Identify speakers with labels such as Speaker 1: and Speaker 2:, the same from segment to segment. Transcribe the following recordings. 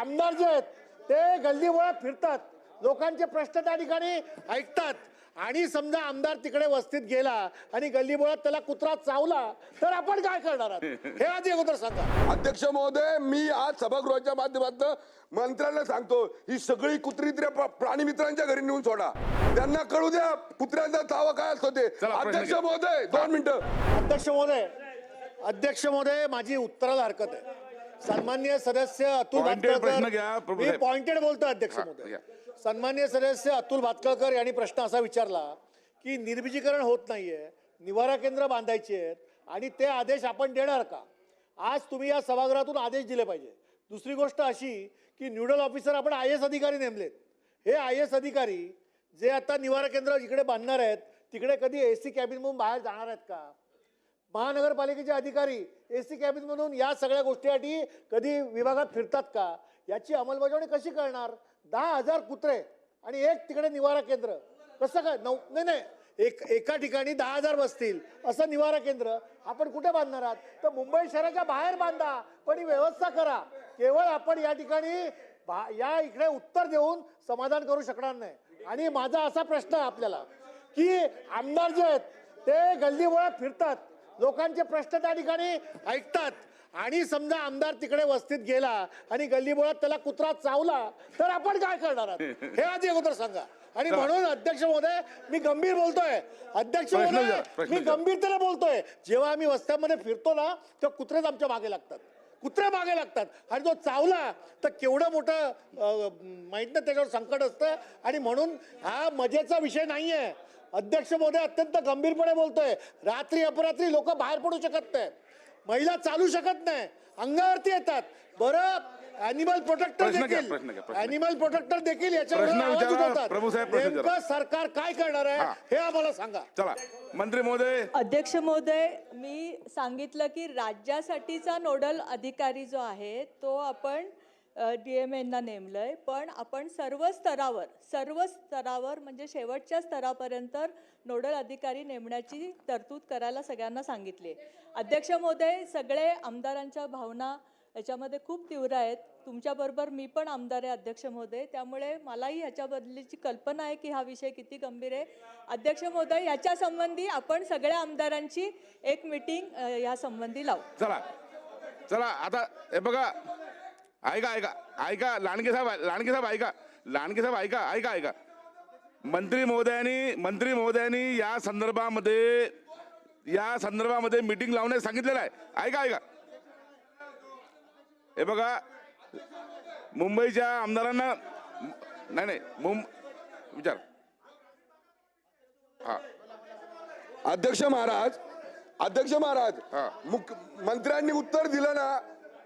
Speaker 1: आमदार जे आहेत ते गल्लीबोळात फिरतात. लोकांचे प्रश्न त्या ठिकाणी ऐकतात. आणि समजा आमदार तिकडे वस्तीत गेला आणि गल्लीबोळात त्याला कुत्रा चावला तर आपण काय करणार आहात? हे आधी अगोदर सांगा.
Speaker 2: अध्यक्ष महोदय मी आज सभागृहाच्या माध्यमातून मंत्र्यांना सांगतो ही सगळी कुत्री प्राणी मित्रांच्या घरी नेऊन सोडा. त्यांना कळू द्या कुत्र्यांचा तावा काय असतो ते. अध्यक्ष. महोदय दोन मिनिटं.
Speaker 1: अध्यक्ष महोदय अध्यक्ष महोदय माझी उत्तराला हरकत आहे. सन्मान्य सदस्य अतुल
Speaker 3: प्रभू
Speaker 1: मी. पॉइंटेड बोलतो अध्यक्ष महोदय. सन्मान्य सदस्य अतुल भातखळकर यांनी प्रश्न असा विचारला की निर्बीजीकरण होत नाहीये निवारा केंद्र बांधायची आहेत आणि ते आदेश आपण देणार का? आज तुम्ही या सभागृहातून आदेश दिले पाहिजे. दुसरी गोष्ट अशी की न्यूडल ऑफिसर आपण आय एस अधिकारी नेमलेत. हे आय एस अधिकारी जे आता निवारा केंद्र जिकडे बांधणार आहेत तिकडे कधी ए सी कॅबिनमधून बाहेर जाणार आहेत का? महानगरपालिकेचे अधिकारी ए सी कॅबिनमधून या सगळ्या गोष्टीसाठी कधी विभागात फिरतात का? याची अंमलबजावणी कशी करणार? दहा हजार कुत्रे आणि एक तिकडे निवारा केंद्र. कसं काय? नऊ नाही नाही. एक एका ठिकाणी दहा हजार बसतील. असं निवारा केंद्र. आपण कुठे बांधणार आहात? तर मुंबई शहराच्या बाहेर बांधा पण ही व्यवस्था करा. केवळ आपण या ठिकाणी भा या इकडे उत्तर देऊन समाधान करू शकणार नाही. आणि माझा असा प्रश्न आहे आपल्याला की आमदार जे आहेत ते गल्लीबोळात फिरतात. लोकांचे प्रश्न त्या ठिकाणी ऐकतात. आणि समजा आमदार तिकडे वस्तीत गेला आणि गल्लीबोळात त्याला कुत्रा चावला तर आपण काय करणार आहात? हे आधी अगोदर सांगा. आणि म्हणून अध्यक्ष महोदय मी गंभीर बोलतोय. अध्यक्ष महोदय मी. गंभीरतेने बोलतोय. जेव्हा आम्ही वस्त्यांमध्ये फिरतो ना तेव्हा कुत्रेच आमच्या मागे लागतात. कुत्रे मागे लागतात. आणि तो चावला तर केवढं मोठं माहीत नाही त्याच्यावर संकट असतं. आणि म्हणून हा मजेचा विषय नाहीये. अध्यक्ष महोदय अत्यंत गंभीरपणे बोलतोय. रात्री अपरात्री लोक बाहेर पडू शकत नाही महिला चालू शकत नाही. अंगावरती येतात. बरं अॅनिमल प्रोटेक्टर देखील. अॅनिमल प्रोटेक्टर देखील याच्यावर. सरकार काय करणार आहे
Speaker 3: हा.
Speaker 1: हे आम्हाला सांगा.
Speaker 3: चला मंत्री महोदय.
Speaker 4: अध्यक्ष महोदय मी सांगितलं की राज्यासाठीचा नोडल अधिकारी जो आहे तो आपण डी एम एंना नेमलं आहे पण आपण सर्व स्तरावर सर्व स्तरावर म्हणजे शेवटच्या स्तरापर्यंत नोडल अधिकारी नेमण्याची तरतूद करायला सगळ्यांना सांगितली अध्यक्ष महोदय सगळे आमदारांच्या भावना याच्यामध्ये खूप तीव्र आहेत. तुमच्याबरोबर मी पण आमदार आहे अध्यक्ष महोदय. त्यामुळे मलाही ह्याच्याबद्दलची कल्पना आहे की हा विषय किती गंभीर आहे. अध्यक्ष महोदय याच्या संबंधी आपण सगळ्या आमदारांची एक मिटिंग या संबंधी लावू.
Speaker 3: चला. चला आता हे बघा ऐका ऐका ऐका लांडगे साहेब लांडगे साहेब ऐका लांडगे साहेब ऐका ऐका ऐका मंत्री महोदयांनी मंत्री महोदयांनी या संदर्भामध्ये या संदर्भामध्ये मीटिंग लावण्यास सांगितलेलं आहे. ऐका ऐका हे बघा मुंबईच्या आमदारांना नाही नाही मुंब विचार. हा.
Speaker 2: अध्यक्ष महाराज अध्यक्ष महाराज
Speaker 3: हा.
Speaker 2: मुख मंत्र्यांनी उत्तर दिलं ना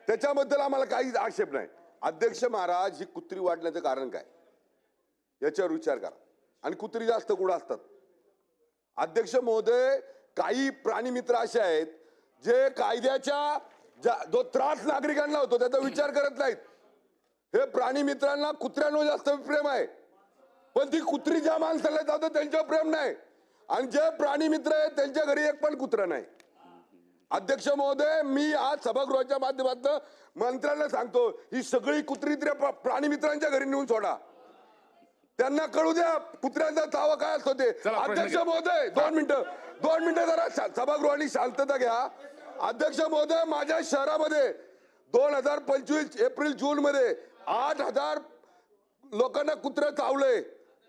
Speaker 2: त्याच्याबद्दल आम्हाला काहीच आक्षेप नाही. अध्यक्ष महाराज ही कुत्री वाढण्याचं कारण काय? याच्यावर विचार करा. आणि कुत्री जास्त गुड असतात. अध्यक्ष महोदय काही प्राणी मित्र असे आहेत जे कायद्याच्या जो त्रास नागरिकांना होतो त्याचा विचार करत नाहीत. हे प्राणी मित्रांना कुत्र्यांवर जास्त प्रेम आहे. पण ती कुत्री ज्या माणसाला जातं त्यांच्यावर प्रेम नाही. आणि जे प्राणी मित्र आहेत त्यांच्या घरी एक पण कुत्रा नाही. अध्यक्ष महोदय मी आज सभागृहाच्या माध्यमातून मंत्र्यांना सांगतो ही सगळी कुत्री प्राणी मित्रांच्या घरी नेऊन सोडा. त्यांना कळू द्या कुत्र्यांचा तावा काय असतो ते. अध्यक्ष. महोदय दोन मिनिटं दोन मिनिटं जरा सभागृहाने शांतता घ्या. अध्यक्ष महोदय माझ्या शहरामध्ये दोन हजार पंचवीस एप्रिल जून मध्ये आठ हजार लोकांना कुत्र चावलंय.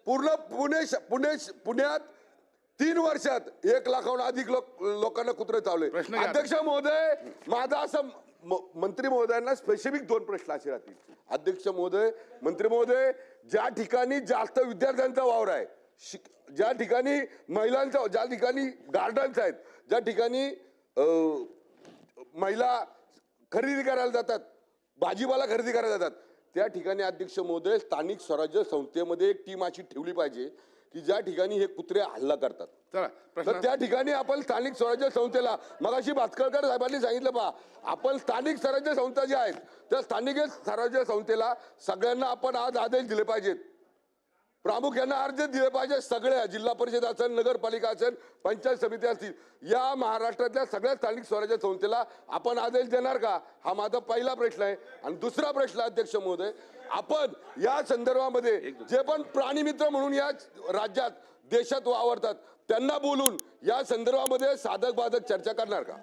Speaker 2: पूर्ण पुणे पुणे पुण्यात तीन वर्षात एक लाखाहून अधिक लोक लोकांना कुत्रे चावले
Speaker 3: प्रश्न.
Speaker 2: अध्यक्ष महोदय माझा असं म- मंत्री महोदयांना स्पेसिफिक दोन प्रश्न असे राहतील अध्यक्ष महोदय मंत्री महोदय ज्या ठिकाणी जास्त विद्यार्थ्यांचा वावर आहे शिक ज्या ठिकाणी महिलांचा ज्या ठिकाणी गार्डन्स आहेत ज्या ठिकाणी अं, महिला खरेदी करायला जातात भाजीपाला खरेदी करायला जातात त्या ठिकाणी अध्यक्ष महोदय स्थानिक स्वराज्य संस्थेमध्ये एक टीम अशी ठेवली पाहिजे की ज्या ठिकाणी हे कुत्रे हल्ला करतात.
Speaker 3: चला
Speaker 2: तर
Speaker 3: प्रश्न
Speaker 2: त्या ठिकाणी आपण स्थानिक स्वराज्य संस्थेला मगाशी भास्करकर साहेबांनी सांगितलं पहा आपण स्थानिक स्वराज्य संस्था ज्या आहेत त्या स्थानिक स्वराज्य संस्थेला सगळ्यांना आपण आज आदेश दिले पाहिजेत. प्रामुख्याने अर्ज दिले पाहिजे. सगळ्या जिल्हा परिषद असेल नगरपालिका असेल पंचायत समिती असतील या महाराष्ट्रातल्या सगळ्या स्थानिक स्वराज्य संस्थेला आपण आदेश देणार का? हा माझा पहिला प्रश्न आहे. आणि दुसरा प्रश्न अध्यक्ष महोदय आपण या संदर्भामध्ये जे पण प्राणीमित्र म्हणून या राज्यात देशात वावरतात त्यांना बोलून या संदर्भामध्ये साधक बाधक चर्चा करणार का?